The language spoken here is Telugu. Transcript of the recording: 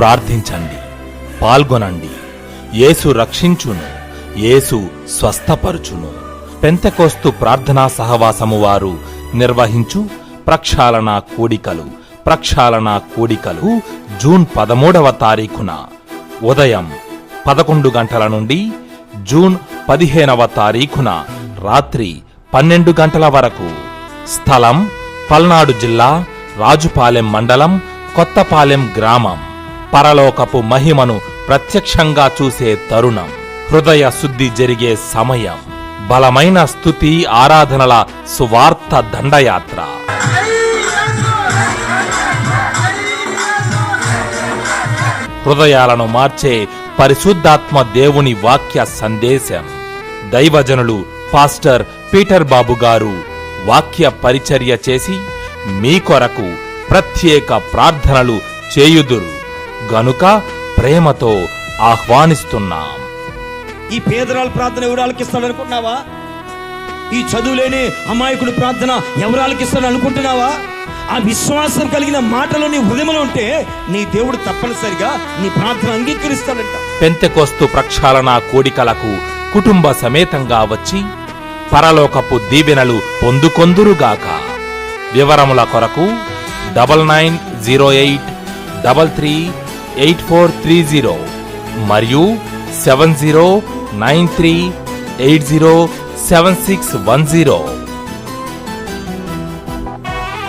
ప్రార్థించండి పాల్గొనండి. యేసు రక్షించును యేసు స్వస్థపరుచును. పెంతకోస్తు ప్రార్థనా సహవాసము వారు నిర్వహించు ప్రక్షాళన కూడికలు ప్రక్షాళన కూడికలు జూన్ పదమూడవ తారీఖున. ఉదయం పదకొండు గంటల నుండి జూన్ పదిహేనవ తారీఖున రాత్రి పన్నెండు గంటల వరకు స్థలం పల్నాడు జిల్లా రాజుపాలెం మండలం కొత్తపాలెం గ్రామం. పరలోకపు మహిమను ప్రత్యక్షంగా చూసే తరుణం. హృదయ శుద్ధి జరిగే సమయం. బలమైన స్థుతి ఆరాధనల సువార్త దండయాత్ర. హృదయాలను మార్చే పరిశుద్ధాత్మ దేవుని వాక్య సందేశం. దైవజనులు పాస్టర్ పీటర్ బాబు గారు వాక్య పరిచర్య చేసి మీ కొరకు ప్రత్యేక ప్రార్థనలు చేయుదురు. గనుక ప్రేమతో ఆహ్వానిస్తున్నాం. ఈ పేదరాల ప్రార్థన ఎవరు ఆలకిస్తాడు అనుకుంటున్నావా? ఈ చదువులేని అమాయకుడి ప్రార్థన ఎవరు ఆలకిస్తాడు అనుకుంటున్నావా? ఆ విశ్వాసం కలిగిన మాటలు నీ హృదయంలో ఉంటే నీ దేవుడు తప్పనిసరిగా నీ ప్రార్థన అంగీకరిస్తాడంట. పెంతెకోస్తు ప్రక్షాళన కోడికలకు కుటుంబ సమేతంగా వచ్చి పరలోకపు దీవెనలు పొందుకొందురుగాక. వివరముల కొరకు double nine zero eight double three eight four three zero మరియు seven zero nine three eight zero seven six one zero